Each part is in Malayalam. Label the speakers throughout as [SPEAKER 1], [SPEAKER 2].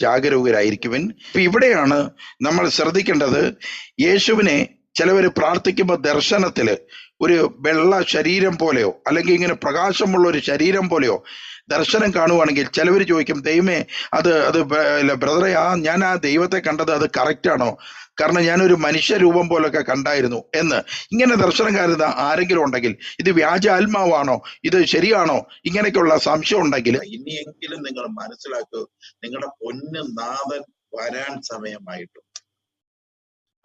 [SPEAKER 1] ജാഗരൂകരായിരിക്കുവിൻ. ഇവിടെയാണ് നമ്മൾ ശ്രദ്ധിക്കേണ്ടത് യേശുവിനെ ചിലവർ പ്രാർത്ഥിക്കുമ്പോൾ ദർശനത്തിൽ ഒരു വെള്ള ശരീരം പോലെയോ അല്ലെങ്കിൽ ഇങ്ങനെ പ്രകാശമുള്ള ഒരു ശരീരം പോലെയോ ദർശനം കാണുവാണെങ്കിൽ ചിലവർ ചോദിക്കും ദൈവമേ അത് അത് ബ്രദറെ ആ ഞാൻ ആ ദൈവത്തെ കണ്ടത് അത് കറക്റ്റാണോ കാരണം ഞാനൊരു മനുഷ്യരൂപം പോലൊക്കെ കണ്ടായിരുന്നു എന്ന്. ഇങ്ങനെ ദർശനം കരുത ആരെങ്കിലും ഉണ്ടെങ്കിൽ ഇത് വ്യാജ ആത്മാവാണോ? ഇത് ശരിയാണോ? ഇങ്ങനെയൊക്കെയുള്ള സംശയം ഉണ്ടെങ്കിൽ
[SPEAKER 2] ഇനിയെങ്കിലും നിങ്ങൾ മനസ്സിലാക്കൂ നിങ്ങളുടെ പൊന്ന് നാഥൻ വരാൻ സമയമായിട്ടു.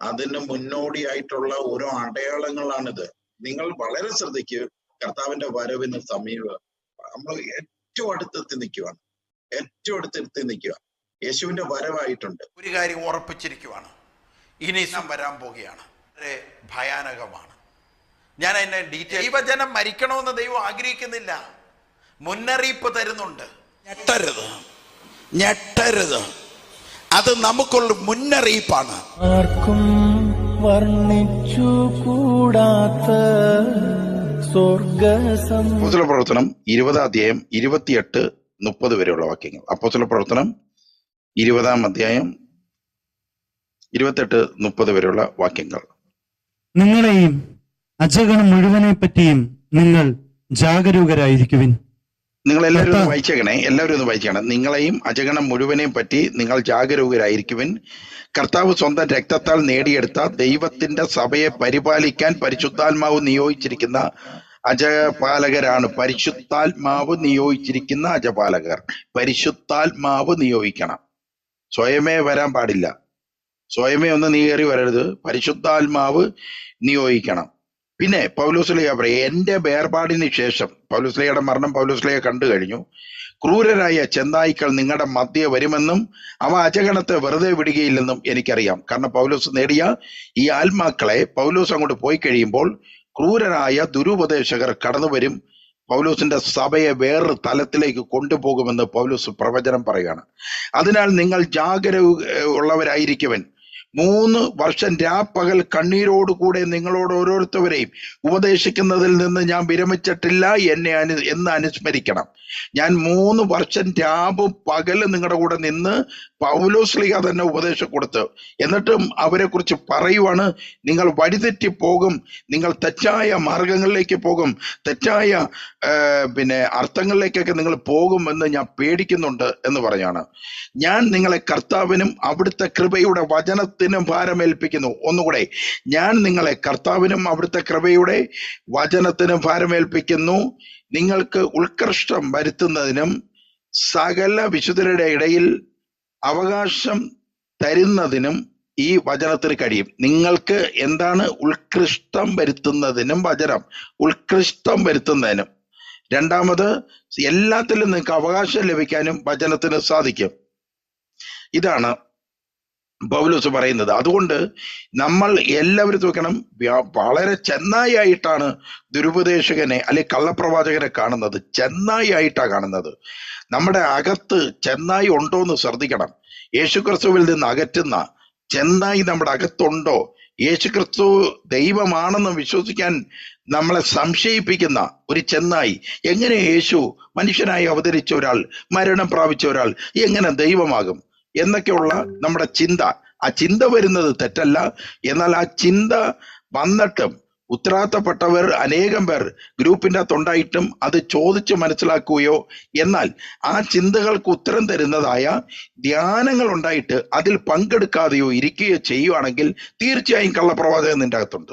[SPEAKER 2] അതിന് മുന്നോടിയായിട്ടുള്ള ഓരോ അടയാളങ്ങളാണിത്. നിങ്ങൾ വളരെ ശ്രദ്ധിക്കുക കർത്താവിന്റെ വരവിന് സമീപ നമ്മൾ ഏറ്റവും അടുത്തെത്തി നിൽക്കുകയാണ് ഏറ്റവും അടുത്തെത്തി നിൽക്കുക യേശുവിന്റെ വരവായിട്ടുണ്ട്.
[SPEAKER 1] ഒരു കാര്യം ഉറപ്പിച്ചിരിക്കുവാണ്. ഇനി നാം വരാൻ പോകുകയാണ്. വളരെ ഭയാനകമാണ്. ഞാൻ അതിനെ ഡീറ്റെയിൽ ദൈവജനം മരിക്കണമെന്ന് ദൈവം ആഗ്രഹിക്കുന്നില്ല. മുന്നറിയിപ്പ് തരുന്നുണ്ട്. ഞെട്ടരുത്. ഞെട്ടരുത്. അത് നമുക്കുള്ള മുന്നറിയിപ്പാണ്.
[SPEAKER 3] ആർക്കും വർണിച്ചു കൂടാത്ത സ്വർഗസം.
[SPEAKER 1] അപ്പോസ്തല പ്രവർത്തനം ഇരുപതാം അധ്യായം ഇരുപത്തിയെട്ട് മുപ്പത് വരെയുള്ള വാക്യങ്ങൾ. അപ്പോസ്തല പ്രവർത്തനം ഇരുപതാം അധ്യായം ഇരുപത്തെട്ട് മുപ്പത് വരെയുള്ള വാക്യങ്ങൾ.
[SPEAKER 4] നിങ്ങളെയും അജഗണം മുഴുവനെ പറ്റിയും നിങ്ങൾ ജാഗരൂകരായിരിക്കുവിൻ.
[SPEAKER 1] നിങ്ങൾ എല്ലാവരും ഒന്ന് വായിച്ചേക്കണേ. എല്ലാവരും ഒന്ന് വായിച്ചേക്കണം. നിങ്ങളെയും അജഗണം മുഴുവനെയും പറ്റി നിങ്ങൾ ജാഗരൂകരായിരിക്കുവിൻ. കർത്താവ് സ്വന്തം രക്തത്താൽ നേടിയെടുത്ത ദൈവത്തിന്റെ സഭയെ പരിപാലിക്കാൻ പരിശുദ്ധാത്മാവ് നിയോഗിച്ചിരിക്കുന്ന അജപാലകരാണ്. പരിശുദ്ധാത്മാവ് നിയോഗിച്ചിരിക്കുന്ന അജപാലകർ. പരിശുദ്ധാത്മാവ് നിയോഗിക്കണം. സ്വയമേ വരാൻ പാടില്ല. സ്വയമേ ഒന്ന് നീ കയറി വരരുത്. പരിശുദ്ധാത്മാവ് നിയോഗിക്കണം. പിന്നെ പൗലോസ്ലിയ പറയും എന്റെ വേർപാടിന് ശേഷം പൗലോസ്ലിയയുടെ മരണം പൗലോസ്ലിയ കണ്ടു കഴിഞ്ഞു. ക്രൂരരായ ചെന്നായ്ക്കൾ നിങ്ങളുടെ മധ്യ വരുമെന്നും അവ അജഗണത്തെ വെറുതെ വിടുകയില്ലെന്നും എനിക്കറിയാം. കാരണം പൗലോസ് നേടിയ ഈ ആത്മാക്കളെ പൗലോസ് അങ്ങോട്ട് പോയി കഴിയുമ്പോൾ ക്രൂരരായ ദുരുപദേശകർ കടന്നു വരും. പൗലോസിന്റെ സഭയെ വേറൊരു തലത്തിലേക്ക് കൊണ്ടുപോകുമെന്ന് പൗലോസ് പ്രവചനം പറയുകയാണ്. അതിനാൽ നിങ്ങൾ ജാഗര ഉള്ളവരായിരിക്കുവൻ. മൂന്ന് വർഷം രാപ്പകൽ കണ്ണീരോടുകൂടെ നിങ്ങളോട് ഓരോരുത്തവരെയും ഉപദേശിക്കുന്നതിൽ നിന്ന് ഞാൻ വിരമിച്ചിട്ടില്ല. എന്നെ അനു എന്ന് അനുസ്മരിക്കണം. ഞാൻ മൂന്ന് വർഷം രാവും പകൽ നിങ്ങളുടെ കൂടെ നിന്ന് പൗലോസ്ലിക തന്നെ ഉപദേശം കൊടുത്ത് എന്നിട്ടും അവരെ കുറിച്ച് പറയുവാണ് നിങ്ങൾ വഴിതെറ്റി പോകും നിങ്ങൾ തെറ്റായ മാർഗങ്ങളിലേക്ക് പോകും തെറ്റായ പിന്നെ അർത്ഥങ്ങളിലേക്കൊക്കെ നിങ്ങൾ പോകും എന്ന് ഞാൻ പേടിക്കുന്നുണ്ട് എന്ന് പറയാണ്. ഞാൻ നിങ്ങളെ കർത്താവിനും അവിടുത്തെ കൃപയുടെ വചനത്തിനും ഭാരമേൽപ്പിക്കുന്നു. ഒന്നുകൂടെ ഞാൻ നിങ്ങളെ കർത്താവിനും അവിടുത്തെ കൃപയുടെ വചനത്തിനും ഭാരമേൽപ്പിക്കുന്നു. നിങ്ങൾക്ക് ഉത്കർഷ്ടം വരുത്തുന്നതിനും സകല വിശുദ്ധരുടെ ഇടയിൽ അവകാശം തരുന്നതിനും ഈ വചനത്തിന് കഴിയും. നിങ്ങൾക്ക് എന്താണ് ഉത്കൃഷ്ടം വരുത്തുന്നതിനും വചനം ഉത്കൃഷ്ടം വരുത്തുന്നതിനും. രണ്ടാമത് എല്ലാത്തിലും നിങ്ങൾക്ക് അവകാശം ലഭിക്കാനും വചനത്തിന് സാധിക്കും. ഇതാണ് പൗലോസ് പറയുന്നത്. അതുകൊണ്ട് നമ്മൾ എല്ലാവരും നോക്കണം വളരെ ചെന്നായി ആയിട്ടാണ് ദുരുപദേശകനെ അല്ലെ കള്ളപ്രവാചകനെ കാണുന്നത്. ചെന്നായി കാണുന്നത്. നമ്മുടെ അകത്ത് ചെന്നായി ഉണ്ടോ എന്ന് ശ്രദ്ധിക്കണം. യേശുക്രിസ്തുവിൽ നിന്ന് അകറ്റുന്ന ചെന്നായി നമ്മുടെ അകത്തുണ്ടോ? യേശുക്രിസ്തു ദൈവമാണെന്ന് വിശ്വസിക്കാൻ നമ്മളെ സംശയിപ്പിക്കുന്ന ഒരു ചെന്നായി. എങ്ങനെ യേശു മനുഷ്യനായി അവതരിച്ച ഒരാൾ മരണം പ്രാപിച്ച ഒരാൾ എങ്ങനെ ദൈവമാകും? എന്നൊക്കെയുള്ള നമ്മുടെ ചിന്ത. ആ ചിന്ത വരുന്നത് തെറ്റല്ല. എന്നാൽ ആ ചിന്ത വന്നിട്ടും ഉത്തരവാദിത്തപ്പെട്ടവർ അനേകം പേർ ഗ്രൂപ്പിന്റെ അകത്തുണ്ടായിട്ടും അത് ചോദിച്ച് മനസ്സിലാക്കുകയോ എന്നാൽ ആ ചിന്തകൾക്ക് ഉത്തരം തരുന്നതായ ധ്യാനങ്ങൾ ഉണ്ടായിട്ട് അതിൽ പങ്കെടുക്കാതെയോ ഇരിക്കുകയോ ചെയ്യുവാണെങ്കിൽ തീർച്ചയായും കള്ളപ്രവാചകം നിന്റെ അകത്തുണ്ട്.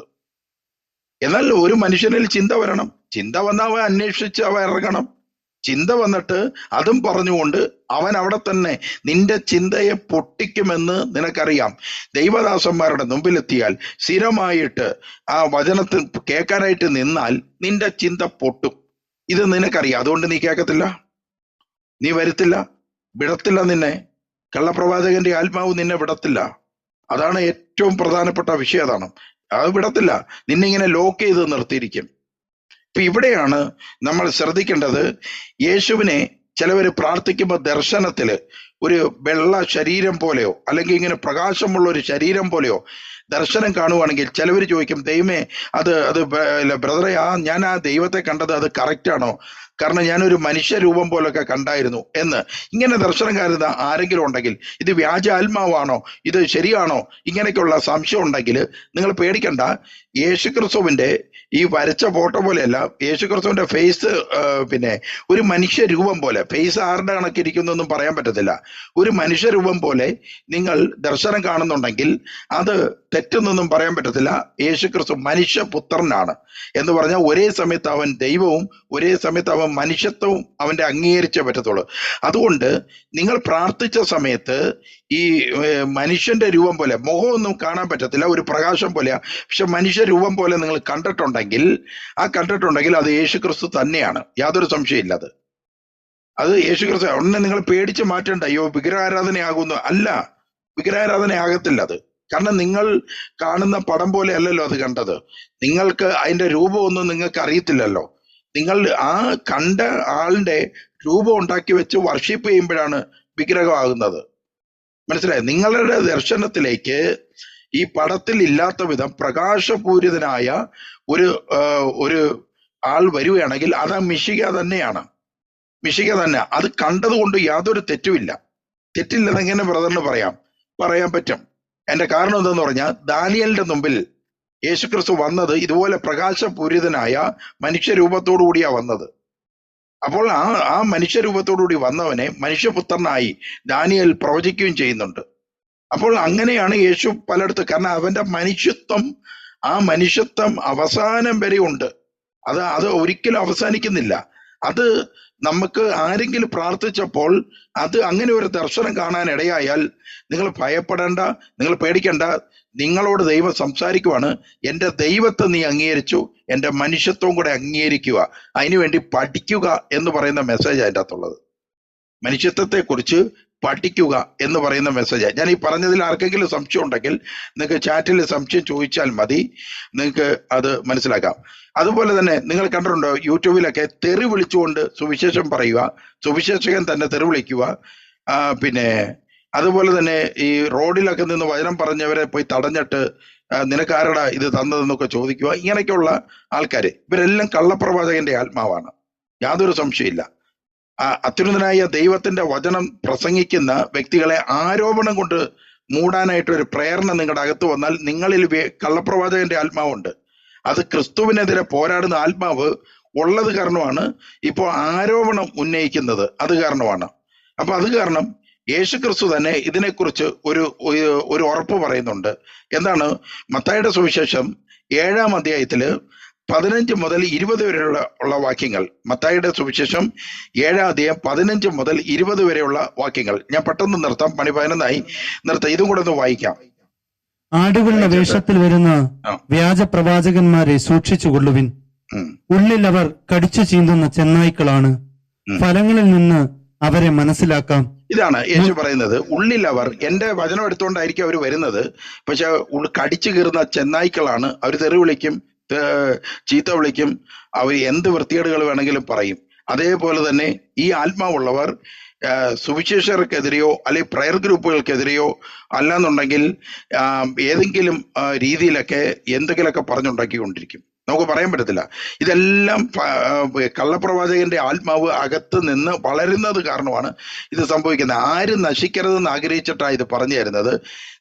[SPEAKER 1] എന്നാൽ ഒരു മനുഷ്യനിൽ ചിന്ത വരണം. ചിന്ത വന്നാൽ അവൻ അന്വേഷിച്ച് അവൻ ഇറങ്ങണം. ചിന്ത വന്നിട്ട് അതും പറഞ്ഞുകൊണ്ട് അവൻ അവിടെ തന്നെ നിന്റെ ചിന്തയെ പൊട്ടിക്കുമെന്ന് നിനക്കറിയാം. ദൈവദാസന്മാരുടെ മുമ്പിലെത്തിയാൽ സ്ഥിരമായിട്ട് ആ വചനത്തിൽ കേൾക്കാനായിട്ട് നിന്നാൽ നിന്റെ ചിന്ത പൊട്ടും. ഇത് നിനക്കറിയാം. അതുകൊണ്ട് നീ കേൾക്കത്തില്ല? നീ വരത്തില്ല? വിടത്തില്ല നിന്നെ? കള്ളപ്രവാചകന്റെ ആത്മാവ് നിന്നെ വിടത്തില്ല. അതാണ് ഏറ്റവും പ്രധാനപ്പെട്ട വിഷയം അതാണ്. അത് വിടത്തില്ല. നിന്നിങ്ങനെ ലോക്ക് ചെയ്ത് നിർത്തിയിരിക്കും. ഇപ്പൊ ഇവിടെയാണ് നമ്മൾ ശ്രദ്ധിക്കേണ്ടത് യേശുവിനെ ചിലവർ പ്രാർത്ഥിക്കുമ്പോൾ ദർശനത്തിൽ ഒരു വെള്ള ശരീരം പോലെയോ അല്ലെങ്കിൽ ഇങ്ങനെ പ്രകാശമുള്ള ഒരു ശരീരം പോലെയോ ദർശനം കാണുവാണെങ്കിൽ ചിലവർ ചോദിക്കും ദൈവമേ അത് അത് ബ്രദറെ ആ ഞാൻ ആ ദൈവത്തെ കണ്ടത് അത് കറക്റ്റ് ആണോ കാരണം ഞാനൊരു മനുഷ്യരൂപം പോലൊക്കെ കണ്ടായിരുന്നു എന്ന്. ഇങ്ങനെ ദർശനം കരുത ആരെങ്കിലും ഉണ്ടെങ്കിൽ ഇത് വ്യാജ ആത്മാവാണോ? ഇത് ശരിയാണോ? ഇങ്ങനെയൊക്കെയുള്ള സംശയം ഉണ്ടെങ്കിൽ നിങ്ങൾ പേടിക്കണ്ട. യേശുക്രിസ്തുവിന്റെ ഈ വരച്ച ഫോട്ടോ പോലെയല്ല യേശുക്രിസ്തുവിന്റെ ഫേസ് പിന്നെ ഒരു മനുഷ്യ രൂപം പോലെ ഫേസ് ആരുടെ കണക്കിരിക്കുന്നൊന്നും പറയാൻ പറ്റത്തില്ല. ഒരു മനുഷ്യ രൂപം പോലെ നിങ്ങൾ ദർശനം കാണുന്നുണ്ടെങ്കിൽ അത് തെറ്റെന്നൊന്നും പറയാൻ പറ്റത്തില്ല. യേശുക്രിസ്തു മനുഷ്യപുത്രനാണ് എന്ന് പറഞ്ഞാൽ ഒരേ സമയത്ത് അവൻ ദൈവവും ഒരേ സമയത്ത് അവൻ മനുഷ്യത്വവും അവന്റെ അംഗീകരിച്ചേ പറ്റത്തുള്ളൂ. അതുകൊണ്ട് നിങ്ങൾ പ്രാർത്ഥിച്ച സമയത്ത് ഈ മനുഷ്യന്റെ രൂപം പോലെ മുഖമൊന്നും കാണാൻ പറ്റത്തില്ല ഒരു പ്രകാശം പോലെയാണ് പക്ഷെ മനുഷ്യ രൂപം പോലെ നിങ്ങൾ കണ്ടിട്ടുണ്ടെങ്കിൽ ആ കണ്ടിട്ടുണ്ടെങ്കിൽ അത് യേശുക്രിസ്തു തന്നെയാണ്. യാതൊരു സംശയമില്ല അത്. അത് യേശുക്രിസ്തു ഉടനെ നിങ്ങൾ പേടിച്ച് മാറ്റണ്ട. അയ്യോ വിഗ്രഹാരാധനയാകുന്നു. അല്ല വിഗ്രഹാരാധനയാകത്തില്ല അത്. കാരണം നിങ്ങൾ കാണുന്ന പടം പോലെ അല്ലല്ലോ അത് കണ്ടത്. നിങ്ങൾക്ക് അതിന്റെ രൂപമൊന്നും നിങ്ങൾക്ക് അറിയത്തില്ലല്ലോ നിങ്ങൾ ആ കണ്ട ആളിന്റെ രൂപം ഉണ്ടാക്കി വെച്ച് വർഷിപ്പ് ചെയ്യുമ്പോഴാണ് വിഗ്രഹമാകുന്നത്. മനസ്സിലായി? നിങ്ങളുടെ ദർശനത്തിലേക്ക് ഈ പടത്തിൽ ഇല്ലാത്ത വിധം പ്രകാശപൂരിതനായ ഒരു ഒരു ആൾ വരികയാണെങ്കിൽ അത് ആ മിശിക തന്നെയാണ്. മിഷിക തന്നെ. അത് കണ്ടതുകൊണ്ട് യാതൊരു തെറ്റുമില്ല. തെറ്റില്ലെന്നെങ്ങനെ ബ്രദറിന് പറയാം? പറയാൻ പറ്റും. എന്റെ കാരണം എന്തെന്ന് പറഞ്ഞാൽ ദാനിയലിന്റെ മുമ്പിൽ യേശുക്രിസ്തു വന്നത് ഇതുപോലെ പ്രകാശപൂരിതനായ മനുഷ്യരൂപത്തോടു കൂടിയാ വന്നത്. അപ്പോൾ ആ ആ മനുഷ്യരൂപത്തോടുകൂടി വന്നവനെ മനുഷ്യപുത്രനായി ദാനിയൽ പ്രവചിക്കുകയും ചെയ്യുന്നുണ്ട്. അപ്പോൾ അങ്ങനെയാണ് യേശു പലയിടത്ത് കാരണം അവന്റെ മനുഷ്യത്വം ആ മനുഷ്യത്വം അവസാനം വരെ ഉണ്ട്. അത് അത് ഒരിക്കലും അവസാനിക്കുന്നില്ല. അത് നമുക്ക് ആരെങ്കിലും പ്രാർത്ഥിച്ചപ്പോൾ അത് അങ്ങനെ ഒരു ദർശനം കാണാൻ ഇടയായാൽ നിങ്ങൾ ഭയപ്പെടേണ്ട നിങ്ങൾ പേടിക്കണ്ട. നിങ്ങളോട് ദൈവം സംസാരിക്കുവാണ്. എന്റെ ദൈവത്തെ നീ അംഗീകരിച്ചു എന്റെ മനുഷ്യത്വം കൂടെ അംഗീകരിക്കുക അതിനുവേണ്ടി പഠിക്കുക എന്ന് പറയുന്ന മെസ്സേജ് അതിന്റെ അകത്തുള്ളത്. മനുഷ്യത്വത്തെ കുറിച്ച് പഠിക്കുക എന്ന് പറയുന്ന മെസ്സേജ് ഞാൻ ഈ പറഞ്ഞതിൽ ആർക്കെങ്കിലും സംശയം ഉണ്ടെങ്കിൽ നിങ്ങൾക്ക് ചാറ്റിൽ സംശയം ചോദിച്ചാൽ മതി. നിങ്ങൾക്ക് അത് മനസ്സിലാക്കാം. അതുപോലെ തന്നെ നിങ്ങൾ കണ്ടിട്ടുണ്ടോ യൂട്യൂബിലൊക്കെ തെറി വിളിച്ചുകൊണ്ട് സുവിശേഷം പറയുക സുവിശേഷകൻ തന്നെ തെറി വിളിക്കുക പിന്നെ അതുപോലെ തന്നെ ഈ റോഡിലൊക്കെ നിന്ന് വചനം പറഞ്ഞവരെ പോയി തടഞ്ഞിട്ട് നിനക്കാരടാ ഇത് തന്നതെന്നൊക്കെ ചോദിക്കുക ഇങ്ങനെയൊക്കെയുള്ള ആൾക്കാർ ഇവരെല്ലാം കള്ളപ്രവാചകന്റെ ആത്മാവാണ്. യാതൊരു സംശയമില്ല അത്യുന്നതനായ ദൈവത്തിന്റെ വചനം പ്രസംഗിക്കുന്ന വ്യക്തികളെ ആരോപണം കൊണ്ട് മൂടാനായിട്ട് ഒരു പ്രേരണ നിങ്ങളുടെ അകത്ത് വന്നാൽ നിങ്ങളിൽ കള്ളപ്രവാചകന്റെ ആത്മാവുണ്ട്. അത് ക്രിസ്തുവിനെതിരെ പോരാടുന്ന ആത്മാവ് ഉള്ളത് കാരണമാണ് ഇപ്പോൾ ആരോപണം ഉന്നയിക്കുന്നത്. അത് കാരണമാണ്. അപ്പൊ അത് കാരണം യേശു ക്രിസ്തു തന്നെ ഇതിനെക്കുറിച്ച് ഒരു ഒരു- ഉറപ്പ് പറയുന്നുണ്ട്. എന്താണ്? മത്തായിയുടെ സുവിശേഷം ഏഴാം അധ്യായത്തിൽ പതിനഞ്ച് മുതൽ ഇരുപത് വരെയുള്ള ഉള്ള വാക്യങ്ങൾ. മത്തായിയുടെ സുവിശേഷം ഏഴാം അധ്യായം പതിനഞ്ച് മുതൽ ഇരുപത് വരെയുള്ള വാക്യങ്ങൾ. ഞാൻ പെട്ടെന്ന് നിർത്താം. പണി പതിനൊന്നായി. നിർത്താം. ഇതും കൂടെ ഒന്ന് വായിക്കാം.
[SPEAKER 3] ആടുകളുടെ വേഷത്തിൽ വരുന്ന വ്യാജ പ്രവാചകന്മാരെ സൂക്ഷിച്ചു
[SPEAKER 1] കൊള്ളുവിൻ
[SPEAKER 3] ഉള്ളിൽ അവർ കടിച്ചു ചീന്തുന്ന ചെന്നായ്ക്കളാണ്. ഫലങ്ങളിൽ നിന്ന് അവരെ മനസ്സിലാക്കാം.
[SPEAKER 1] ഇതാണ് യേശു പറയുന്നത്. ഉള്ളിൽ അവർ എന്റെ വചനം എടുത്തുകൊണ്ടായിരിക്കും അവർ വരുന്നത്. പക്ഷെ കടിച്ചു കീറുന്ന ചെന്നായ്ക്കളാണ്. അവർ തെറി വിളിക്കും ചീത്ത വിളിക്കും. അവർ എന്ത് വൃത്തികേടുകൾ വേണമെങ്കിലും പറയും. അതേപോലെ തന്നെ ഈ ആത്മാവുള്ളവർ സുവിശേഷർക്കെതിരെയോ അല്ലെങ്കിൽ പ്രയർ ഗ്രൂപ്പുകൾക്കെതിരെയോ അല്ലാന്നുണ്ടെങ്കിൽ ഏതെങ്കിലും രീതിയിലൊക്കെ എന്തെങ്കിലുമൊക്കെ പറഞ്ഞുണ്ടാക്കിക്കൊണ്ടിരിക്കും. നമുക്ക് പറയാൻ പറ്റത്തില്ല. ഇതെല്ലാം കള്ളപ്രവാചകന്റെ ആത്മാവ് അകത്ത് നിന്ന് വളരുന്നത് കാരണമാണ് ഇത് സംഭവിക്കുന്നത്. ആരും നശിക്കരുതെന്ന് ആഗ്രഹിച്ചിട്ടാണ് ഇത് പറഞ്ഞു തരുന്നത്.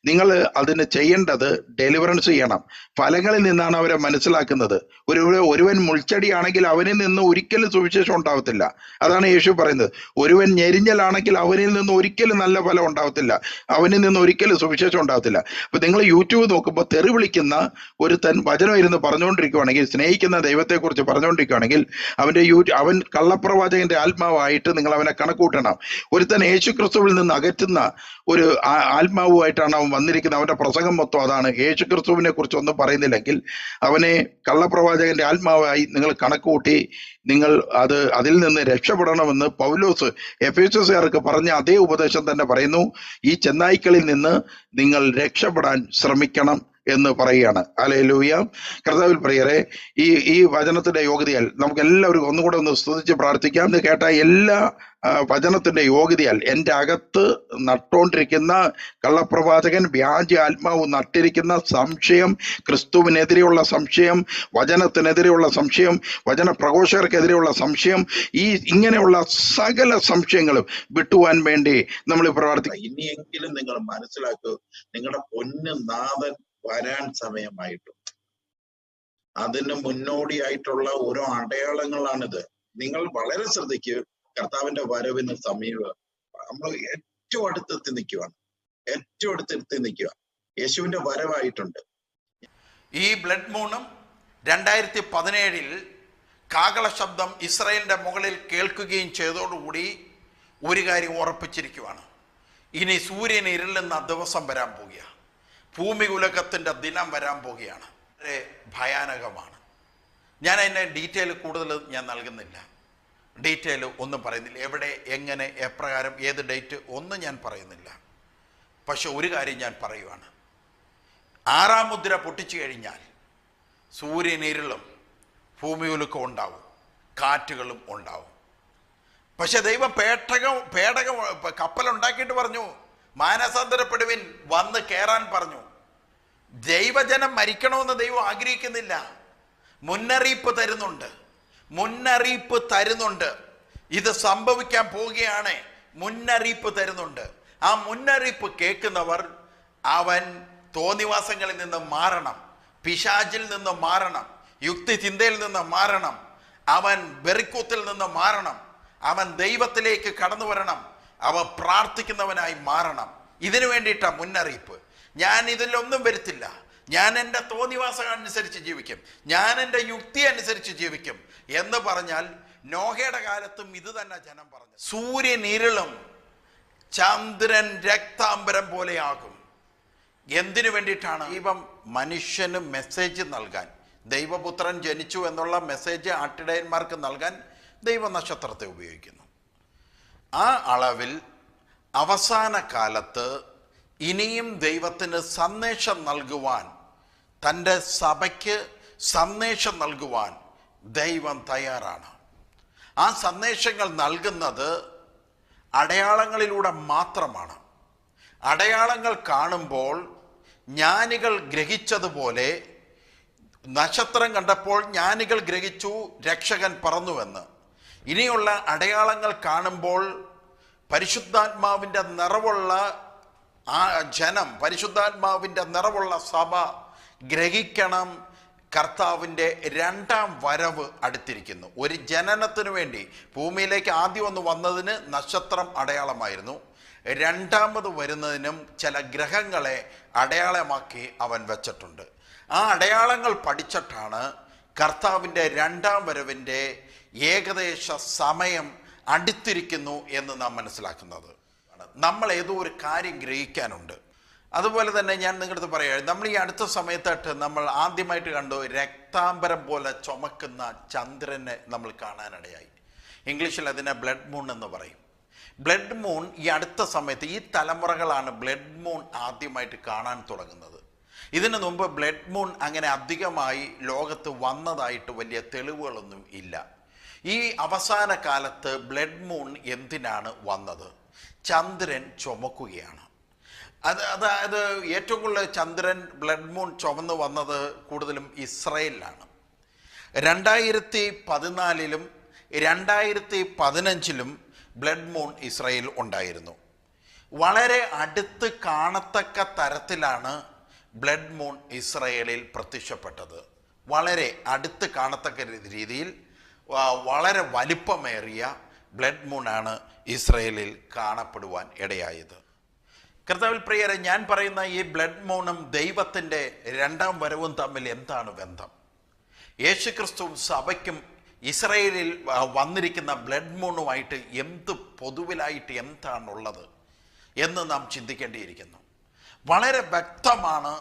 [SPEAKER 1] നിങ്ങൾ അതിന് ചെയ്യേണ്ടത് ഡെലിവറൻസ് ചെയ്യണം. ഫലങ്ങളിൽ നിന്നാണ് അവരെ മനസ്സിലാക്കുന്നത്. ഒരു ഒരുവൻ മുൾച്ചെടിയാണെങ്കിൽ അവനിൽ നിന്ന് ഒരിക്കലും സുവിശേഷം ഉണ്ടാവത്തില്ല. അതാണ് യേശു പറയുന്നത്. ഒരുവൻ ഞെരിഞ്ഞലാണെങ്കിൽ അവനിൽ നിന്ന് ഒരിക്കലും നല്ല ഫലം ഉണ്ടാവത്തില്ല. അവനിൽ നിന്ന് ഒരിക്കലും സുവിശേഷം ഉണ്ടാവത്തില്ല. അപ്പൊ നിങ്ങൾ യൂട്യൂബ് നോക്കുമ്പോൾ തെറി വിളിക്കുന്ന ഒരു തൻ വചനം ഇരുന്ന് പറഞ്ഞുകൊണ്ടിരിക്കുവാണെങ്കിൽ സ്നേഹിക്കുന്ന ദൈവത്തെക്കുറിച്ച് പറഞ്ഞുകൊണ്ടിരിക്കുകയാണെങ്കിൽ അവന്റെ യൂ അവൻ കള്ളപ്രവാചകന്റെ ആത്മാവായിട്ട് നിങ്ങൾ അവനെ കണക്കൂട്ടണം. ഒരുത്തൻ യേശു ക്രിസ്തുവിൽ നിന്ന് അകറ്റുന്ന ഒരു ആത്മാവുമായിട്ടാണ് അവൻ വന്നിരിക്കുന്നത്. അവന്റെ പ്രസംഗം മൊത്തം അതാണ്. യേശു ക്രിസ്തുവിനെ കുറിച്ച് ഒന്നും പറയുന്നില്ലെങ്കിൽ അവനെ കള്ളപ്രവാചകന്റെ ആത്മാവായി നിങ്ങൾ കണക്കൂട്ടി നിങ്ങൾ അത് അതിൽ നിന്ന് രക്ഷപ്പെടണമെന്ന് പൗലോസ് എഫ് എസുകാർക്ക് പറഞ്ഞ അതേ ഉപദേശം തന്നെ പറയുന്നു. ഈ ചെന്നായ്ക്കളിൽ നിന്ന് നിങ്ങൾ രക്ഷപ്പെടാൻ ശ്രമിക്കണം.
[SPEAKER 5] എന്ന് പറയുകയാണ്. അലലൂയ കർത്താവിൽ പ്രിയരെ ഈ ഈ വചനത്തിന്റെ യോഗ്യതയാൽ നമുക്ക് എല്ലാവർക്കും ഒന്നുകൂടെ ഒന്ന് സ്തുതിച്ച് പ്രാർത്ഥിക്കാം. എന്ന് കേട്ട എല്ലാ വചനത്തിന്റെ യോഗ്യതയാൽ എന്റെ അകത്ത് നട്ടുകൊണ്ടിരിക്കുന്ന കള്ളപ്രവാചകൻ വ്യാജ ആത്മാവ് നട്ടിരിക്കുന്ന സംശയം ക്രിസ്തുവിനെതിരെയുള്ള സംശയം വചനത്തിനെതിരെയുള്ള സംശയം വചന പ്രഘോഷകർക്കെതിരെയുള്ള സംശയം ഈ ഇങ്ങനെയുള്ള സകല സംശയങ്ങളും വിട്ടുവാൻ വേണ്ടി നമ്മൾ പ്രവർത്തിക്കും
[SPEAKER 2] ഇനിയെങ്കിലും നിങ്ങൾ മനസ്സിലാക്കൂ നിങ്ങളുടെ പൊന്നു നാഥൻ വരാൻ സമയമായിട്ടു. അതിന് മുന്നോടിയായിട്ടുള്ള ഓരോ അടയാളങ്ങളാണിത്. നിങ്ങൾ വളരെ ശ്രദ്ധിക്കുക കർത്താവിന്റെ വരവിന് സമീപം നമ്മൾ ഏറ്റവും അടുത്തെത്തി നിൽക്കുകയാണ് ഏറ്റവും അടുത്തെത്തി നിൽക്കുക യേശുവിന്റെ വരവായിട്ടുണ്ട്.
[SPEAKER 1] ഈ ബ്ലഡ് മൂണും രണ്ടായിരത്തി പതിനേഴിൽ കാകള ശബ്ദം ഇസ്രയേലിന്റെ മുകളിൽ കേൾക്കുകയും ചെയ്തതോടുകൂടി ഒരു കാര്യം ഉറപ്പിച്ചിരിക്കുവാണ്. ഇനി സൂര്യൻ ഇരുളുന്ന ദിവസം വരാൻ പോകുക ഭൂമി കുലക്കത്തിന്റെ ദിനം വരാൻ പോകുകയാണ് വളരെ ഭയാനകമാണ്. ഞാൻ അതിന്റെ ഡീറ്റെയിൽ കൂടുതൽ ഞാൻ നൽകുന്നില്ല. ഡീറ്റെയിൽ ഒന്നും പറയുന്നില്ല. എവിടെ എങ്ങനെ എപ്രകാരം ഏത് ഡേറ്റ് ഒന്നും ഞാൻ പറയുന്നില്ല. പക്ഷെ ഒരു കാര്യം ഞാൻ പറയുവാണ്. ആറാം മുദ്ര പൊട്ടിച്ചു കഴിഞ്ഞാൽ സൂര്യനിരുളും ഭൂമി ഉലുക്കം ഉണ്ടാവും. കാറ്റുകളും ഉണ്ടാവും. പക്ഷെ ദൈവം പേട്ടകം പേടകം കപ്പലുണ്ടാക്കിയിട്ട് പറഞ്ഞു. മാനസാന്തരപ്പെടുവിൻ വന്ന് കയറാൻ പറഞ്ഞു. ദൈവജനം മരിക്കണമെന്ന് ദൈവം ആഗ്രഹിക്കുന്നില്ല. മുന്നറിയിപ്പ് തരുന്നുണ്ട്. മുന്നറിയിപ്പ് തരുന്നുണ്ട്. ഇത് സംഭവിക്കാൻ പോവുകയാണ്. മുന്നറിയിപ്പ് തരുന്നുണ്ട്. ആ മുന്നറിയിപ്പ് കേൾക്കുന്നവർ അവൻ തോന്നിവാസങ്ങളിൽ നിന്ന് മാറണം. പിശാചിൽ നിന്ന് മാറണം. യുക്തി ചിന്തയിൽ നിന്ന് മാറണം. അവൻ വെറിക്കൂത്തിൽ നിന്ന് മാറണം. അവൻ ദൈവത്തിലേക്ക് കടന്നു വരണം. അവൻ പ്രാർത്ഥിക്കുന്നവനായി മാറണം. ഇതിനു വേണ്ടിയിട്ടാണ് മുന്നറിയിപ്പ്. ഞാൻ ഇതിലൊന്നും വരുത്തില്ല. ഞാൻ എന്റെ തോന്നിവാസം അനുസരിച്ച് ജീവിക്കും. ഞാൻ എന്റെ യുക്തി അനുസരിച്ച് ജീവിക്കും. എന്ന് പറഞ്ഞാൽ നോഹയുടെ കാലത്തും ഇത് തന്നെ ജനം പറഞ്ഞു സൂര്യൻ ഇരുളും ചന്ദ്രൻ രക്താംബരം പോലെയാകും. എന്തിനു വേണ്ടിയിട്ടാണ്? ദൈവം മനുഷ്യന് മെസ്സേജ് നൽകാൻ. ദൈവപുത്രൻ ജനിച്ചു എന്നുള്ള മെസ്സേജ് ആട്ടിടയന്മാർക്ക് നൽകാൻ ദൈവ നക്ഷത്രത്തെ ഉപയോഗിക്കുന്നു. ആ അളവിൽ അവസാന കാലത്ത് ഇനിയും ദൈവത്തിന് സന്ദേശം നൽകുവാൻ തന്റെ സഭയ്ക്ക് സന്ദേശം നൽകുവാൻ ദൈവം തയ്യാറാണ്. ആ സന്ദേശങ്ങൾ നൽകുന്നത് അടയാളങ്ങളിലൂടെ മാത്രമാണ്. അടയാളങ്ങൾ കാണുമ്പോൾ ജ്ഞാനികൾ ഗ്രഹിച്ചതുപോലെ നക്ഷത്രം കണ്ടപ്പോൾ ജ്ഞാനികൾ ഗ്രഹിച്ചു രക്ഷകൻ പറന്നുവെന്ന്. ഇനിയുള്ള അടയാളങ്ങൾ കാണുമ്പോൾ പരിശുദ്ധാത്മാവിന്റെ നിറവുള്ള ആ ജനം പരിശുദ്ധാത്മാവിന്റെ നിറവുള്ള സഭ ഗ്രഹിക്കണം. കർത്താവിന്റെ രണ്ടാം വരവ് അടുത്തിരിക്കുന്നു. ഒരു ജനനത്തിനു വേണ്ടി ഭൂമിയിലേക്ക് ആദ്യം ഒന്ന് വന്നതിന് നക്ഷത്രം അടയാളമായിരുന്നു. രണ്ടാമത് വരുന്നതിനും ചില ഗ്രഹങ്ങളെ അടയാളമാക്കി അവൻ വെച്ചിട്ടുണ്ട്. ആ അടയാളങ്ങൾ പഠിച്ചിട്ടാണ് കർത്താവിന്റെ രണ്ടാം വരവിന്റെ ഏകദേശ സമയം അടുത്തിരിക്കുന്നു എന്ന് നാം മനസ്സിലാക്കുന്നത്. നമ്മൾ ഏതോ ഒരു കാര്യം ഗ്രഹിക്കാനുണ്ട്. അതുപോലെ തന്നെ ഞാൻ നിങ്ങളടുത്ത് പറയുക നമ്മൾ ഈ അടുത്ത സമയത്തായിട്ട് നമ്മൾ ആദ്യമായിട്ട് കണ്ടു രക്താംബരം പോലെ ചുമക്കുന്ന ചന്ദ്രനെ നമ്മൾ കാണാനിടയായി. ഇംഗ്ലീഷിൽ അതിനെ ബ്ലഡ് മൂൺ എന്ന് പറയും. ബ്ലഡ് മൂൺ ഈ അടുത്ത സമയത്ത് ഈ തലമുറകളാണ് ബ്ലഡ് മൂൺ ആദ്യമായിട്ട് കാണാൻ തുടങ്ങുന്നത്. ഇതിനു മുമ്പ് ബ്ലഡ് മൂൺ അങ്ങനെ അധികമായി ലോകത്ത് വന്നതായിട്ട് വലിയ തെളിവുകളൊന്നും ഇല്ല. ഈ അവസാന കാലത്ത് ബ്ലഡ് മൂൺ എന്തിനാണ് വന്നത്? ചന്ദ്രൻ ചുമക്കുകയാണ്. അത് അതായത് ഏറ്റവും കൂടുതൽ ചന്ദ്രൻ ബ്ലഡ് മൂൺ ചുമന്ന് വന്നത് കൂടുതലും ഇസ്രയേലിലാണ്. രണ്ടായിരത്തി പതിനാലിലും രണ്ടായിരത്തി പതിനഞ്ചിലും ബ്ലഡ് മൂൺ ഇസ്രയേൽ ഉണ്ടായിരുന്നു. വളരെ അടുത്ത് കാണത്തക്ക തരത്തിലാണ് ബ്ലഡ് മൂൺ ഇസ്രയേലിൽ പ്രത്യക്ഷപ്പെട്ടത്. വളരെ അടുത്ത് കാണത്തക്ക രീതിയിൽ വളരെ വലിപ്പമേറിയ ബ്ലഡ് മൂണാണ് ഇസ്രയേലിൽ കാണപ്പെടുവാൻ ഇടയായത്. കർത്താവിൽ പ്രിയരെ ഞാൻ പറയുന്ന ഈ ബ്ലഡ് മൂണും ദൈവത്തിന്റെ രണ്ടാം വരവും തമ്മിൽ എന്താണ് ബന്ധം? യേശുക്രിസ്തുവും സഭയ്ക്കും ഇസ്രയേലിൽ വന്നിരിക്കുന്ന ബ്ലഡ് മൂണുമായിട്ട് എന്ത് പൊതുവിലായിട്ട് എന്താണുള്ളത് എന്ന് നാം ചിന്തിക്കേണ്ടിയിരിക്കുന്നു. വളരെ വ്യക്തമാണ്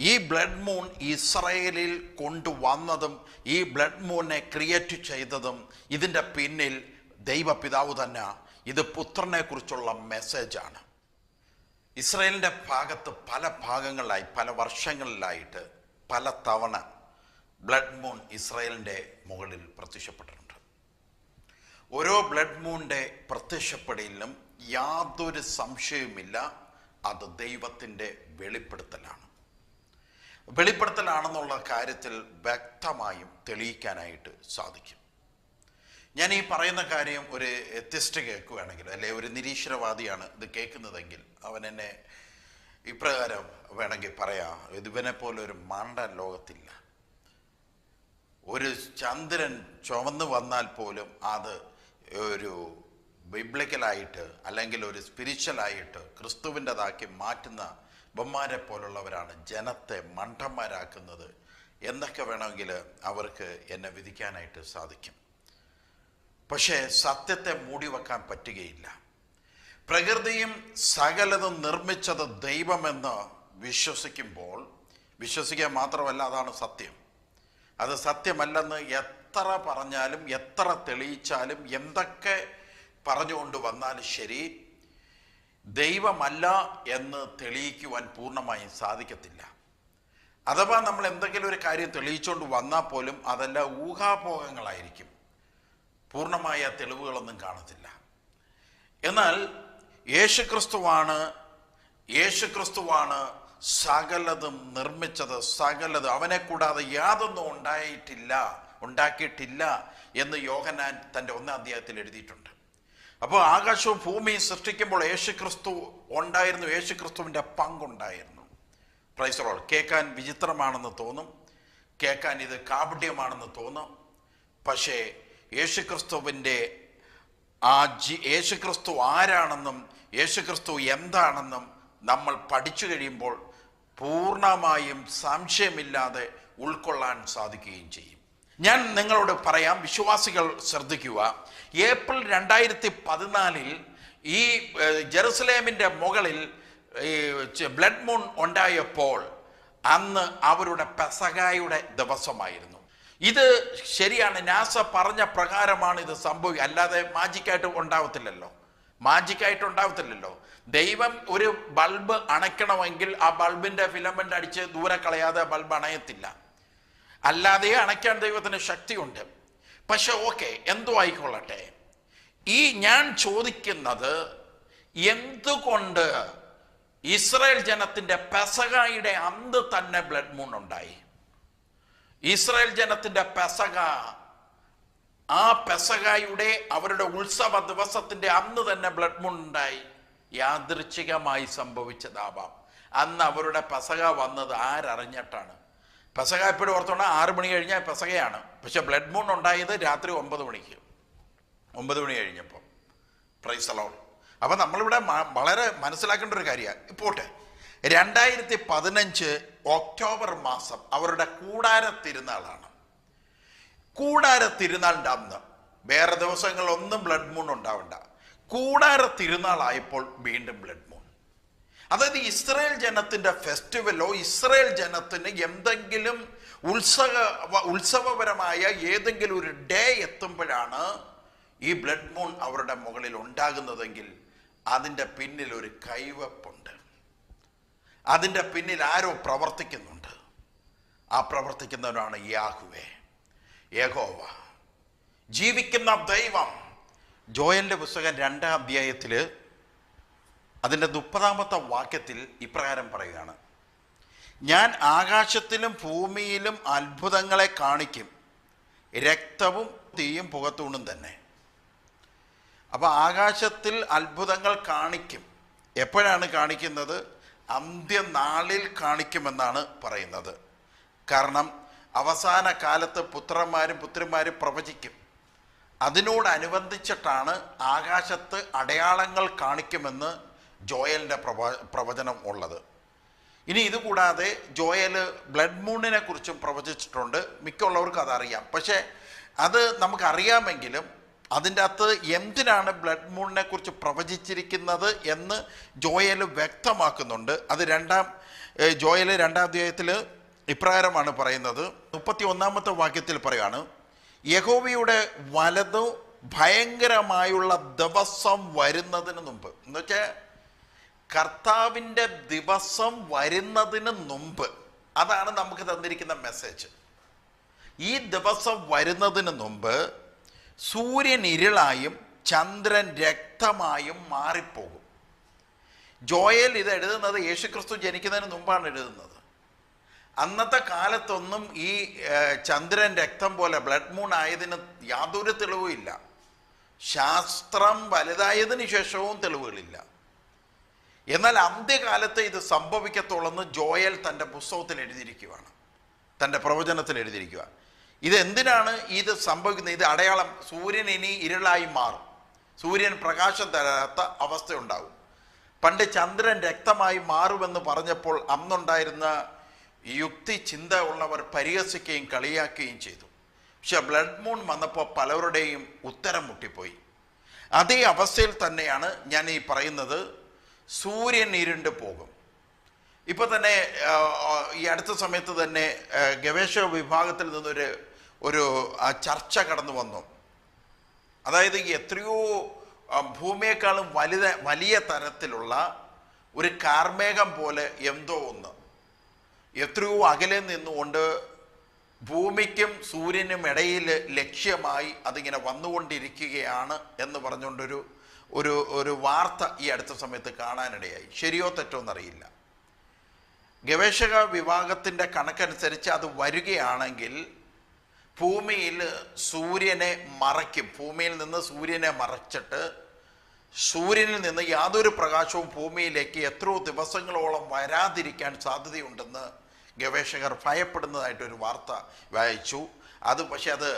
[SPEAKER 1] ഈ ബ്ലഡ് മൂൺ ഇസ്രയേലിൽ കൊണ്ടുവന്നതും ഈ ബ്ലഡ് മൂണിനെ ക്രിയേറ്റ് ചെയ്തതും ഇതിന്റെ പിന്നിൽ ദൈവപിതാവ് തന്നെ. ഇത് പുത്രനെ കുറിച്ചുള്ള മെസ്സേജാണ് ഇസ്രയേലിന്റെ ഭാഗത്ത് പല ഭാഗങ്ങളിലായി പല വർഷങ്ങളിലായിട്ട് പല തവണ ബ്ലഡ് മൂൺ ഇസ്രയേലിന്റെ മുകളിൽ പ്രത്യക്ഷപ്പെട്ടിട്ടുണ്ട്. ഓരോ ബ്ലഡ് മൂണിന്റെ പ്രത്യക്ഷപ്പെടലിലും യാതൊരു സംശയവുമില്ല. അത് ദൈവത്തിന്റെ വെളിപ്പെടുത്തലാണ്. വെളിപ്പെടുത്തലാണെന്നുള്ള കാര്യത്തിൽ വ്യക്തമായും തെളിയിക്കാനായിട്ട് സാധിക്കും. ഞാൻ ഈ പറയുന്ന കാര്യം ഒരു എത്തിസ്റ്റ് കേൾക്കുകയാണെങ്കിൽ അല്ലെ ഒരു നിരീശ്വരവാദിയാണ് ഇത് കേൾക്കുന്നതെങ്കിൽ അവൻ എന്നെ ഇപ്രകാരം വേണമെങ്കിൽ പറയാം ഇതുവനെ പോലെ ഒരു മണ്ട ലോകത്തില്ല. ഒരു ചന്ദ്രൻ ചുവന്ന് വന്നാൽ പോലും അത് ഒരു ബിബ്ലിക്കലായിട്ട് അല്ലെങ്കിൽ ഒരു സ്പിരിച്വലായിട്ട് ക്രിസ്തുവിന്റെതാക്കി മാറ്റുന്ന ബൊമ്മാരെ പോലുള്ളവരാണ് ജനത്തെ മണ്ടന്മാരാക്കുന്നത്. എന്നൊക്കെ വേണമെങ്കിൽ അവർക്ക് എന്നെ വിധിക്കാനായിട്ട് സാധിക്കും. പക്ഷേ സത്യത്തെ മൂടി വെക്കാൻ പറ്റുകയില്ല. പ്രകൃതിയും സകലതും നിർമ്മിച്ചത് ദൈവമെന്ന് വിശ്വസിക്കുമ്പോൾ വിശ്വസിക്കുക മാത്രമല്ല അതാണ് സത്യം. അത് സത്യമല്ലെന്ന് എത്ര പറഞ്ഞാലും എത്ര തെളിയിച്ചാലും എന്തൊക്കെ പറഞ്ഞുകൊണ്ട് വന്നാലും ശരി ദൈവമല്ല എന്ന് തെളിയിക്കുവാൻ പൂർണമായും സാധിക്കത്തില്ല. അഥവാ നമ്മൾ എന്തെങ്കിലും ഒരു കാര്യം തെളിയിച്ചുകൊണ്ട് വന്നാൽ പോലും അതെല്ലാം ഊഹാഭോഗങ്ങളായിരിക്കും പൂർണമായ തെളിവുകളൊന്നും കാണത്തില്ല. എന്നാൽ യേശുക്രിസ്തുവാണ് യേശുക്രിസ്തുവാണ് സകലതും നിർമ്മിച്ചത് സകലതും അവനെ കൂടാതെ യാതൊന്നും ഉണ്ടായിട്ടില്ല ഉണ്ടാക്കിയിട്ടില്ല എന്ന് യോഹനാൻ തന്റെ ഒന്നാം അധ്യായത്തിൽ എഴുതിയിട്ടുണ്ട്. അപ്പോൾ ആകാശവും ഭൂമിയും സൃഷ്ടിക്കുമ്പോൾ യേശുക്രിസ്തു ഉണ്ടായിരുന്നു യേശുക്രിസ്തുവിന്റെ പങ്കുണ്ടായിരുന്നു. പ്രൈസറോൾ കേൾക്കാൻ വിചിത്രമാണെന്ന് തോന്നും കേൾക്കാൻ ഇത് കാപട്യമാണെന്ന് തോന്നും. പക്ഷേ യേശുക്രിസ്തുവിന്റെ ആ ജി യേശുക്രിസ്തു ആരാണെന്നും യേശുക്രിസ്തു എന്താണെന്നും നമ്മൾ പഠിച്ചു കഴിയുമ്പോൾ പൂർണമായും സംശയമില്ലാതെ ഉൾക്കൊള്ളാൻ സാധിക്കുകയും ചെയ്യും. ഞാൻ നിങ്ങളോട് പറയാം വിശ്വാസികൾ ശ്രദ്ധിക്കുക. ഏപ്രിൽ രണ്ടായിരത്തി പതിനാലിൽ ഈ ജെറുസലേമിന്റെ മുകളിൽ ഈ ബ്ലഡ് മൂൺ ഉണ്ടായപ്പോൾ അന്ന് അവരുടെ പെസകായുടെ ദിവസമായിരുന്നു. ഇത് ശരിയാണ്. നാസ പറഞ്ഞ പ്രകാരമാണ് ഇത് സംഭവിക്കുക അല്ലാതെ മാജിക്കായിട്ട് ഉണ്ടാവത്തില്ലല്ലോ. മാജിക്കായിട്ട് ഉണ്ടാവത്തില്ലല്ലോ. ദൈവം ഒരു ബൾബ് അണയ്ക്കണമെങ്കിൽ ആ ബൾബിന്റെ ഫിലമെന്റ് അടിച്ച് ദൂരെ കളയാതെ ബൾബ് അണയത്തില്ല. അല്ലാതെ അണയ്ക്കാൻ ദൈവത്തിന് ശക്തിയുണ്ട്. പക്ഷെ ഓക്കെ എന്തോ ആയിക്കൊള്ളട്ടെ. ഈ ഞാൻ ചോദിക്കുന്നത് എന്തുകൊണ്ട് ഇസ്രായേൽ ജനത്തിന്റെ പെസകായുടെ അന്ത് തന്നെ ബ്ലഡ് മൂൺ ഉണ്ടായി? ഇസ്രായേൽ ജനത്തിന്റെ പെസക. ആ പെസകായുടെ അവരുടെ ഉത്സവ ദിവസത്തിന്റെ അന്ന് തന്നെ ബ്ലഡ് മൂൺ ഉണ്ടായി. യാദൃച്ഛികമായി സംഭവിച്ചതാവാം. അന്ന് അവരുടെ പെസക വന്നത് ആരറിഞ്ഞിട്ടാണ്. പെസക എപ്പോഴും ഓർത്തോണം ആറ് മണി കഴിഞ്ഞാൽ പെസകയാണ്. പക്ഷെ ബ്ലഡ് മൂൺ ഉണ്ടായത് രാത്രി ഒമ്പത് മണിക്ക്. ഒമ്പത് മണി കഴിഞ്ഞപ്പോൾ. പ്രൈസ് അലോൺ അപ്പം നമ്മളിവിടെ വളരെ മനസ്സിലാക്കേണ്ട ഒരു കാര്യമാണ് പോട്ടെ രണ്ടായിരത്തി പതിനഞ്ച് ഒക്ടോബർ മാസം അവരുടെ കൂടാര തിരുനാളാണ് കൂടാര തിരുനാളിന്റെ അന്ന് വേറെ ദിവസങ്ങളൊന്നും ബ്ലഡ് മൂൺ ഉണ്ടാവണ്ട. കൂടാര തിരുനാളായപ്പോൾ വീണ്ടും ബ്ലഡ് മൂൺ അതായത് ഇസ്രയേൽ ജനത്തിന്റെ ഫെസ്റ്റിവലോ ഇസ്രയേൽ ജനത്തിന് എന്തെങ്കിലും ഉത്സവ ഉത്സവപരമായ ഏതെങ്കിലും ഒരു ഡേ എത്തുമ്പോഴാണ് ഈ ബ്ലഡ് മൂൺ അവരുടെ മുകളിൽ ഉണ്ടാകുന്നതെങ്കിൽ അതിന്റെ പിന്നിൽ ഒരു കൈവപ്പുണ്ട്. അതിന്റെ പിന്നിൽ ആരോ പ്രവർത്തിക്കുന്നുണ്ട്. ആ പ്രവർത്തിക്കുന്നവനാണ് യാഹുവേ. ഏകോവ ജീവിക്കുന്ന ദൈവം. ജോയലിന്റെ പുസ്തകം രണ്ടാം അധ്യായത്തിൽ അതിന്റെ മുപ്പതാമത്തെ വാക്യത്തിൽ ഇപ്രകാരം പറയുകയാണ്. ഞാൻ ആകാശത്തിലും ഭൂമിയിലും അത്ഭുതങ്ങളെ കാണിക്കും. രക്തവും തീയും പുകത്തൂണും തന്നെ. അപ്പോൾ ആകാശത്തിൽ അത്ഭുതങ്ങൾ കാണിക്കും. എപ്പോഴാണ് കാണിക്കുന്നത്? അന്ത്യനാളിൽ കാണിക്കുമെന്നാണ് പറയുന്നത്. കാരണം അവസാന കാലത്ത് പുത്രന്മാരും പുത്രിമാരും പ്രവചിക്കും. അതിനോടനുബന്ധിച്ചിട്ടാണ് ആകാശത്ത് അടയാളങ്ങൾ കാണിക്കുമെന്ന് ജോയലിന്റെ പ്രവ പ്രവചനം ഉള്ളത്. ഇനി ഇതുകൂടാതെ ജോയൽ ബ്ലഡ് മൂണിനെ കുറിച്ചും പ്രവചിച്ചിട്ടുണ്ട്. മിക്കുള്ളവർക്കും അതറിയാം. പക്ഷേ അത് നമുക്കറിയാമെങ്കിലും അതിന്റെ അകത്ത് എന്തിനാണ് ബ്ലഡ് മൂണിനെ കുറിച്ച് പ്രവചിച്ചിരിക്കുന്നത് എന്ന് ജോയൽ വ്യക്തമാക്കുന്നുണ്ട്. അത് രണ്ടാം ജോയൽ രണ്ടാം അധ്യായത്തിൽ ഇപ്രകാരമാണ് പറയുന്നത്. മുപ്പത്തി ഒന്നാമത്തെ വാക്യത്തിൽ പറയാണ് യഹോവയുടെ വലതു ഭയങ്കരമായുള്ള ദിവസം വരുന്നതിന് മുമ്പ് എന്നുവെച്ചാൽ കർത്താവിന്റെ ദിവസം വരുന്നതിന് മുമ്പ് അതാണ് നമുക്ക് തന്നിരിക്കുന്ന മെസ്സേജ്. ഈ ദിവസം വരുന്നതിന് മുമ്പ് സൂര്യൻ ഇരുളായും ചന്ദ്രൻ രക്തമായും മാറിപ്പോകും. ജോയൽ ഇത് എഴുതുന്നത് യേശുക്രിസ്തു ജനിക്കുന്നതിന് മുമ്പാണ് എഴുതുന്നത്. അന്നത്തെ കാലത്തൊന്നും ഈ ചന്ദ്രൻ രക്തം പോലെ ബ്ലഡ് മൂൺ ആയതിന് യാതൊരു തെളിവുമില്ല ശാസ്ത്രം വലുതായതിനു ശേഷവും തെളിവുകളില്ല. എന്നാൽ അന്ത്യകാലത്ത് ഇത് സംഭവിക്കത്തുള്ളെന്ന് ജോയൽ തന്റെ പുസ്തകത്തിൽ എഴുതിയിരിക്കുകയാണ് തന്റെ പ്രവചനത്തിൽ എഴുതിയിരിക്കുക ഇത് എന്തിനാണ് ഇത് സംഭവിക്കുന്നത്? ഇത് അടയാളം. സൂര്യൻ ഇനി ഇരുളായി മാറും. സൂര്യൻ പ്രകാശം തരാത്ത അവസ്ഥ അവസ്ഥയുണ്ടാകും. പണ്ട് ചന്ദ്രൻ രക്തമായി മാറുമെന്ന് പറഞ്ഞപ്പോൾ അന്നുണ്ടായിരുന്ന യുക്തി ചിന്ത ഉള്ളവർ പരിഹസിക്കുകയും കളിയാക്കുകയും ചെയ്തു. പക്ഷെ ബ്ലഡ് മൂൺ വന്നപ്പോൾ പലരുടെയും ഉത്തരം മുട്ടിപ്പോയി. അതേ അവസ്ഥയിൽ തന്നെയാണ് ഞാൻ ഈ പറയുന്നത്. സൂര്യൻ ഇരുണ്ട് പോകും. ഇപ്പോൾ തന്നെ ഈ അടുത്ത സമയത്ത് തന്നെ ഗവേഷക വിഭാഗത്തിൽ നിന്നൊരു ഒരു ചർച്ച കടന്നു വന്നു. അതായത് എത്രയോ ഭൂമിയെക്കാളും വലുത വലിയ തരത്തിലുള്ള ഒരു കാർമേഘം പോലെ എന്തോ ഒന്ന്. എത്രയോ അകലെ നിന്നുകൊണ്ട് ഭൂമിക്കും സൂര്യനും ഇടയിൽ ലക്ഷ്യമായി അതിങ്ങനെ വന്നുകൊണ്ടിരിക്കുകയാണ് എന്ന് പറഞ്ഞുകൊണ്ടൊരു ഒരു ഒരു വാർത്ത ഈ അടുത്ത സമയത്ത് കാണാനിടയായി. ശരിയോ തെറ്റോ എന്നറിയില്ല. ഗവേഷക വിഭാഗത്തിന്റെ കണക്കനുസരിച്ച് അത് വരികയാണെങ്കിൽ ഭൂമിയിൽ സൂര്യനെ മറയ്ക്കും. ഭൂമിയിൽ നിന്ന് സൂര്യനെ മറച്ചിട്ട് സൂര്യനിൽ നിന്ന് യാതൊരു പ്രകാശവും ഭൂമിയിലേക്ക് എത്രയോ ദിവസങ്ങളോളം വരാതിരിക്കാൻ സാധ്യതയുണ്ടെന്ന് ഗവേഷകർ ഭയപ്പെടുന്നതായിട്ടൊരു വാർത്ത വായിച്ചു. അത് പക്ഷെ അത്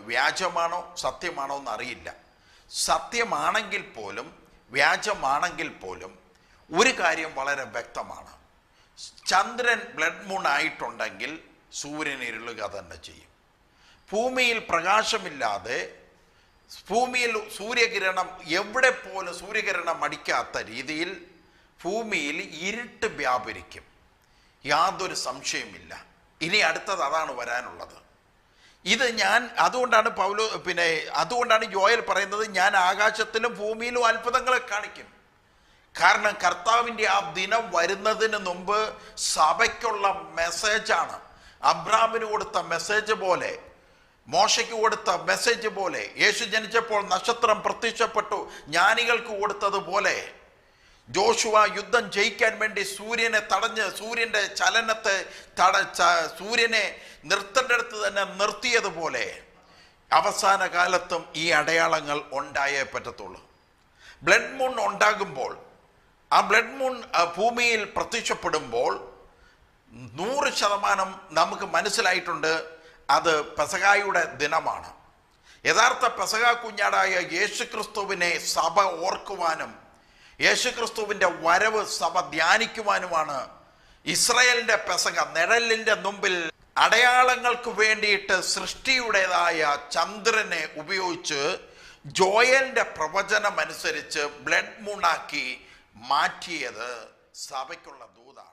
[SPEAKER 1] വ്യാജമാണോ സത്യമാണോ എന്നറിയില്ല. സത്യമാണെങ്കിൽ പോലും വ്യാജമാണെങ്കിൽ പോലും ഒരു കാര്യം വളരെ വ്യക്തമാണ്. ചന്ദ്രൻ ബ്ലഡ് മൂൺ ആയിട്ടുണ്ടെങ്കിൽ സൂര്യൻ ഇരുളുക തന്നെ ചെയ്യും. ഭൂമിയിൽ പ്രകാശമില്ലാതെ ഭൂമിയിൽ സൂര്യകിരണം എവിടെ പോലും സൂര്യകിരണം അടിക്കാത്ത രീതിയിൽ ഭൂമിയിൽ ഇരുട്ട് വ്യാപരിക്കും. യാതൊരു സംശയമില്ല ഇനി അടുത്തത് അതാണ് വരാനുള്ളത്. ഇത് ഞാൻ അതുകൊണ്ടാണ് പൗലോ പിന്നെ അതുകൊണ്ടാണ് ജോയൽ പറയുന്നത് ഞാൻ ആകാശത്തിലും ഭൂമിയിലും അത്ഭുതങ്ങളെ കാണിക്കും. കാരണം കർത്താവിന്റെ ആ ദിനം വരുന്നതിന് മുമ്പ് സഭയ്ക്കുള്ള മെസ്സേജാണ് അബ്രാമിന് കൊടുത്ത മെസ്സേജ് പോലെ മോശയ്ക്ക് കൊടുത്ത മെസ്സേജ് പോലെ യേശു ജനിച്ചപ്പോൾ നക്ഷത്രം പ്രത്യക്ഷപ്പെട്ടു ജ്ഞാനികൾക്ക് കൊടുത്തതുപോലെ ജോഷുവ യുദ്ധം ജയിക്കാൻ വേണ്ടി സൂര്യനെ തടഞ്ഞ് സൂര്യന്റെ ചലനത്തെ തട സൂര്യനെ നിർത്തേണ്ടടുത്ത് തന്നെ നിർത്തിയതുപോലെ അവസാന കാലത്തും ഈ അടയാളങ്ങൾ ഉണ്ടായേ പറ്റത്തുള്ളൂ. ബ്ലഡ് മൂൺ ഉണ്ടാകുമ്പോൾ ആ ബ്ലഡ് മൂൺ ഭൂമിയിൽ പ്രത്യക്ഷപ്പെടുമ്പോൾ നൂറ് ശതമാനം നമുക്ക് മനസ്സിലായിട്ടുണ്ട് അത് പെസകായുടെ ദിനമാണ്. യഥാർത്ഥ പെസക കുഞ്ഞാടായ യേശുക്രിസ്തുവിനെ സഭ ഓർക്കുവാനും യേശുക്രിസ്തുവിന്റെ വരവ് സഭ ധ്യാനിക്കുവാനുമാണ് ഇസ്രയേലിന്റെ പെസക നിഴലിന്റെ മുമ്പിൽ അടയാളങ്ങൾക്ക് വേണ്ടിയിട്ട് സൃഷ്ടിയുടേതായ ചന്ദ്രനെ ഉപയോഗിച്ച് ജോയലിന്റെ പ്രവചനമനുസരിച്ച് ബ്ലഡ് മൂണാക്കി മാറ്റിയത് സഭയ്ക്കുള്ള ദൂതാണ്.